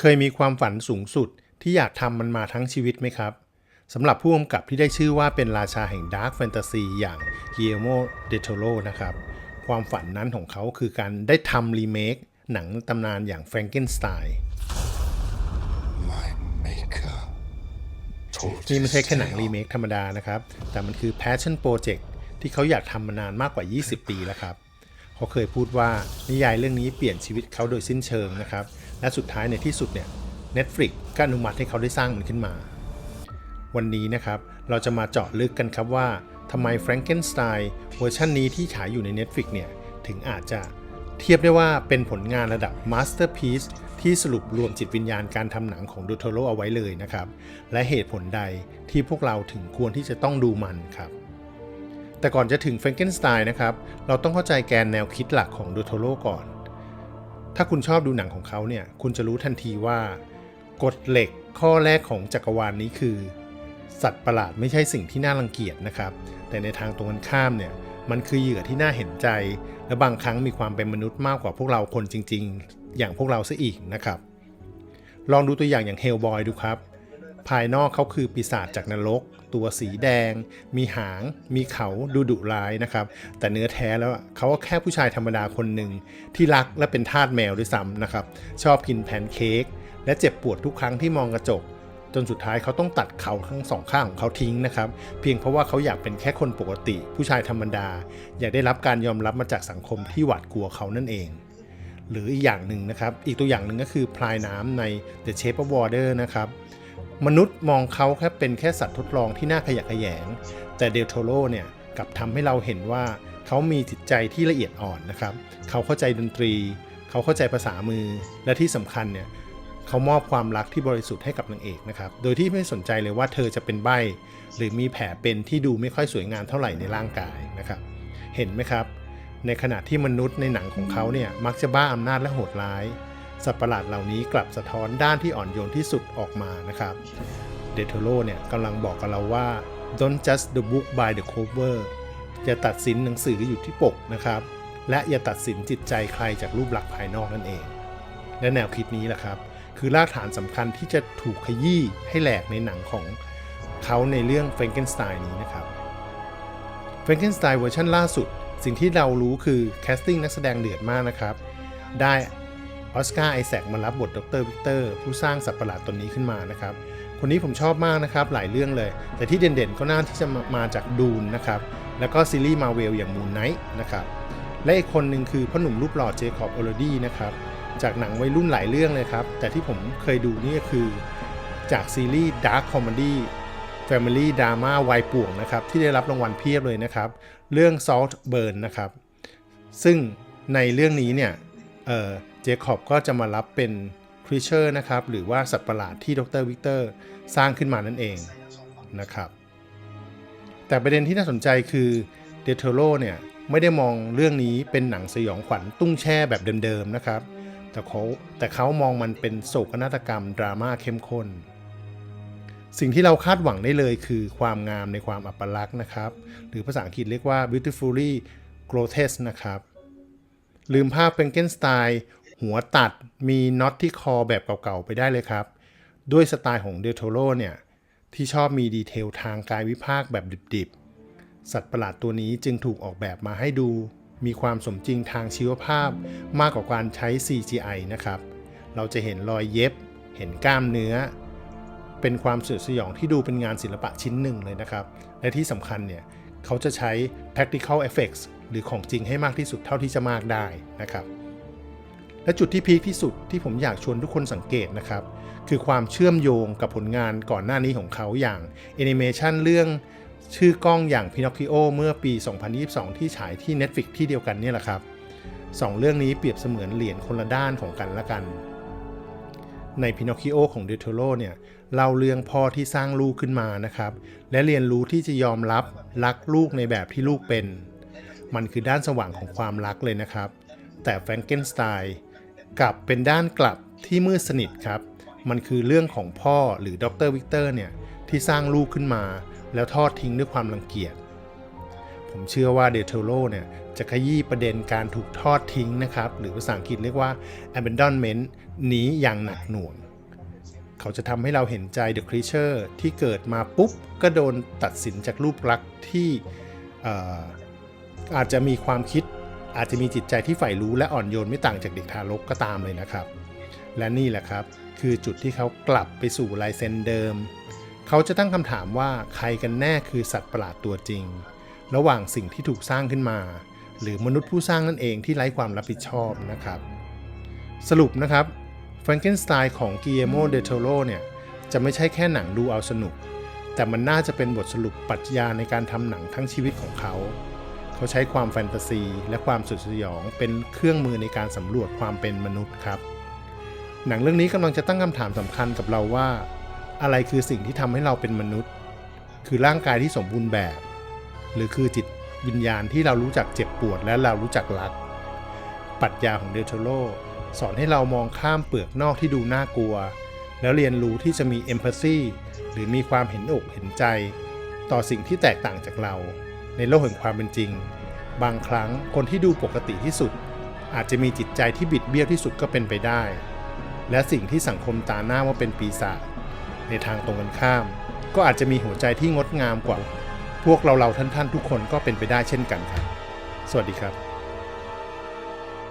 เคยมีความฝันสูงสุดที่อยากทำมันมาทั้งชีวิตไหมครับสำหรับผู้กำกับที่ได้ชื่อว่าเป็นราชาแห่งดาร์ f แฟนตาซีอย่างเ u ียโมเดโ o โ o นะครับ ความฝันนั้นของเขาคือการได้ทำรีเมคหนังตำนานอย่าง Frankenstein My maker told นี่ไม่ใช่แค่หนังรีเมคธรรมดานะครับ แต่มันคือ Passion Project ที่เขาอยากทำมานานมากกว่า 20 ปีแล้วครับ เขาเคยพูดว่านิยายเรื่องนี้เปลี่ยนชีวิตเขาโดยสิ้นเชิงนะครับ และสุดท้ายในที่สุดเนี่ย Netflix ก็อนุมัติให้เขาได้สร้างมันขึ้นมา วันนี้นะครับ เราจะมาเจาะลึกกันครับว่าทำไม Frankenstein เวอร์ชันนี้ที่ฉายอยู่ใน Netflix เนี่ย ถึงอาจจะเทียบได้ว่าเป็นผลงานระดับ Masterpiece ที่สรุปรวมจิตวิญญาณการทำหนังของดูโทโรเอาไว้เลยนะครับ และเหตุผลใดที่พวกเราถึงควรที่จะต้องดูมันครับ แต่ก่อนจะถึง Frankenstein นะครับ เราต้องเข้าใจแกนแนวคิดหลักของดูโทโรก่อน ถ้าคุณชอบดูหนังของเขาเนี่ย คุณจะรู้ทันทีว่ากฎเหล็กข้อแรกของจักรวาลนนี้คือ สัตว์ประหลาดไม่ใช่สิ่งที่น่ารังเกียจนะครับ แต่ในทางตรงกันข้ามเนี่ย มันคือเหยื่อที่น่าเห็นใจ และบางครั้งมีความเป็นมนุษย์มากกว่าพวกเราคนจริง ๆ อย่างพวกเราซะอีกนะครับ ลองดูตัวอย่างอย่างเฮลบอยดูครับ ภายนอกเขาคือปีศาจจากนรก ตัวสีแดง มีหาง มีเขาดูดุร้ายนะครับ แต่เนื้อแท้แล้วเขาก็แค่ผู้ชายธรรมดาคนหนึ่งที่รักและเป็นทาสแมวด้วยซ้ำนะครับ ชอบกินแพนเค้กและเจ็บปวดทุกครั้งที่มองกระจก จนสุดท้ายเขาต้องตัดเขาทั้งสองข้างของเขาทิ้งนะครับ เพียงเพราะว่าเขาอยากเป็นแค่คนปกติ ผู้ชายธรรมดา อยากได้รับการยอมรับมาจากสังคมที่หวาดกลัวเขานั่นเองหรืออีกอย่างหนึ่งนะครับ อีกตัวอย่างหนึ่งก็คือพลายน้ำใน The Shape of Water นะครับ มนุษย์มองเขาแค่เป็นแค่สัตว์ทดลองที่น่าขยะแขยง แต่เดลโทโรเนี่ยกลับทำให้เราเห็นว่าเขามีจิตใจที่ละเอียดอ่อนนะครับ เขาเข้าใจดนตรี เขาเข้าใจภาษามือ และที่สำคัญเนี่ยเขามอบความรักที่บริสุทธิ์ให้กับนางเอกนะครับ โดยที่ไม่สนใจเลยว่าเธอจะเป็นใบหรือมีแผลเป็นที่ดูไม่ค่อยสวยงามเท่าไหร่ในร่างกายนะครับ เห็นไหมครับ ในขณะที่มนุษย์ในหนังของเขาเนี่ยมักจะบ้าอำนาจและโหดร้าย สัตว์ประหลาดเหล่านี้กลับสะท้อนด้านที่อ่อนโยนที่สุดออกมานะครับเดโทโรเนี่ยกำลังบอกกับเราว่า don't judge the book by the cover อย่าตัดสินหนังสืออยู่ที่ปกนะครับ และอย่าตัดสินจิตใจใครจากรูปลักษณ์ภายนอกนั่นเอง และแนวคิดนี้แหละครับ คือรากฐานสำคัญที่จะถูกขยี้ให้แหลกในหนังของเขาในเรื่อง Frankenstein นี้นะครับ Frankenstein เวอร์ชันล่าสุด สิ่งที่เรารู้คือแคสติ้งนักแสดงเดือดมากนะครับ ได้ ออสการ์ไอแซคมารับบทดรวิกเตอร์ผู้สร้างสัตว์ประหลาดตนนี้ขึ้นมานะครับ คนนี้ผมชอบมากนะครับหลายเรื่องเลย แต่ที่เด่นๆก็น่าที่จะมาจากดูนนะครับแล้วก็ซีรีส์มาเวลอย่างมูนไนท์นะครับและอีกคนหนึ่งคือพ่อหนุ่มรูปหล่อเจคอบโอลดี้นะครับจากหนังวัยรุ่นหลายเรื่องเลยครับ แต่ที่ผมเคยดูนี่ก็คือจากซีรีส์ Dark Comedy Family Drama วัยป่วงนะครับ ที่ได้รับรางวัลเพียบเลยนะครับ เรื่อง Salt Burn นะครับ ซึ่งในเรื่องนี้เนี่ย เจคอบก็จะมารับเป็นครีเชอร์นะครับ หรือว่าสัตว์ประหลาดที่ดรวิกเตอร์สร้างขึ้นมานั่นเองนะครับ แต่ประเด็นที่น่าสนใจคือเดโทโรเนี่ยไม่ได้มองเรื่องนี้เป็นหนังสยองขวัญตุ้งแช่แบบเดิมๆนะครับ แต่เขาแต่เขามองมันเป็นโศกนาฏกรรม ดราม่าเข้มข้น สิ่งที่เราคาดหวังได้เลยคือความงามในความอัปลักษณ์นะครับ หรือภาษาอังกฤษเรียกว่า beautifully grotesque นะครับ ลืมภาพเป็นเกนสไตล์ หัวตัดมีน็อตที่คอแบบเก่าๆไปได้เลยครับ ด้วยสไตล์ของเดโทโรเนี่ย ที่ชอบมีดีเทลทางกายวิภาคแบบดิบๆ สัตว์ประหลาดตัวนี้จึงถูกออกแบบมาให้ดู มีความสมจริงทางชีวภาพมากกว่าการใช้ CGI นะครับ เราจะเห็นรอยเย็บ เห็นกล้ามเนื้อ เป็นความสยดสยองที่ดูเป็นงานศิลปะชิ้นหนึ่งเลยนะครับ และที่สำคัญเนี่ยเขาจะใช้ practical effects หรือของจริงให้มากที่สุดเท่าที่จะมากได้นะครับ และจุดที่พีคที่สุดที่ผมอยากชวนทุกคนสังเกตนะครับ คือความเชื่อมโยงกับผลงานก่อนหน้านี้ของเขาอย่างแอนิเมชันเรื่องชื่อกล้องอย่าง Pinocchio เมื่อปี 2022 ที่ฉายที่ Netflix ที่เดียวกันนี่แหละครับสองเรื่องนี้เปรียบเสมือนเหรียญคนละด้านของกันและกัน ใน Pinocchio ของเดโทโรเนี่ยเล่าเรื่องพ่อที่สร้างลูกขึ้นมานะครับ และเรียนรู้ที่จะยอมรับรักลูกในแบบที่ลูกเป็น มันคือด้านสว่างของความรักเลยนะครับ แต่แฟรงเกนสไตน์ กลับเป็นด้านกลับที่มืดสนิทครับ มันคือเรื่องของพ่อหรือดรวิกเตอร์เนี่ยที่สร้างลูกขึ้นมา แล้วทอดทิ้งด้วยความรังเกียจ ผมเชื่อว่าเดเทโ o เนี่ยจะขยี้ประเด็นการถูกทอดทิ้งนะครับ หรือภาษาอังกฤษเรียกว่า abandonment นี้อย่างหนักหน่วง เขาจะทำให้เราเห็นใจ The Creature ที่เกิดมาปุ๊บ ก็โดนตัดสินจากรูปลักษณ์ที่อาจจะมีความคิด อาจจะมีจิตใจที่ใฝ่รู้และอ่อนโยนไม่ต่างจากเด็กทารกก็ตามเลยนะครับ และนี่แหละครับ คือจุดที่เขากลับไปสู่ลายเซ็นเดิม เขาจะตั้งคำถามว่าใครกันแน่คือสัตว์ประหลาดตัวจริง ระหว่างสิ่งที่ถูกสร้างขึ้นมา หรือมนุษย์ผู้สร้างนั่นเองที่ไร้ความรับผิดชอบนะครับ สรุปนะครับ Frankenstein ของ Guillermo del Toro เนี่ยจะไม่ใช่แค่หนังดูเอาสนุก แต่มันน่าจะเป็นบทสรุปปรัชญาในการทำหนังทั้งชีวิตของเขา เขาใช้ความแฟนตาซี และความสุดสยองเป็นเครื่องมือในการสำรวจความเป็นมนุษย์ครับ หนังเรื่องนี้กำลังจะตั้งคำถามสำคัญกับเราว่า อะไรคือสิ่งที่ทำให้เราเป็นมนุษย์ คือร่างกายที่สมบูรณ์แบบ หรือคือจิตวิญญาณที่เรารู้จักเจ็บปวดและเรารู้จักรักปรัชญาของเดลโทโรสอนให้เรามองข้ามเปลือกนอกที่ดูน่ากลัว แล้วเรียนรู้ที่จะมีเอมพัซซีหรือมีความเห็นอกเห็นใจ ต่อสิ่งที่แตกต่างจากเรา ในโลกแห่งความเป็นจริง บางครั้งคนที่ดูปกติที่สุด อาจจะมีจิตใจที่บิดเบี้ยวที่สุดก็เป็นไปได้ และสิ่งที่สังคมตาหน้าว่าเป็นปีศาจในทางตรงกันข้าม ก็อาจจะมีหัวใจที่งดงามกว่า พวกเราเราท่านๆ ทุกคนก็เป็นไปได้เช่นกันครับ สวัสดีครับ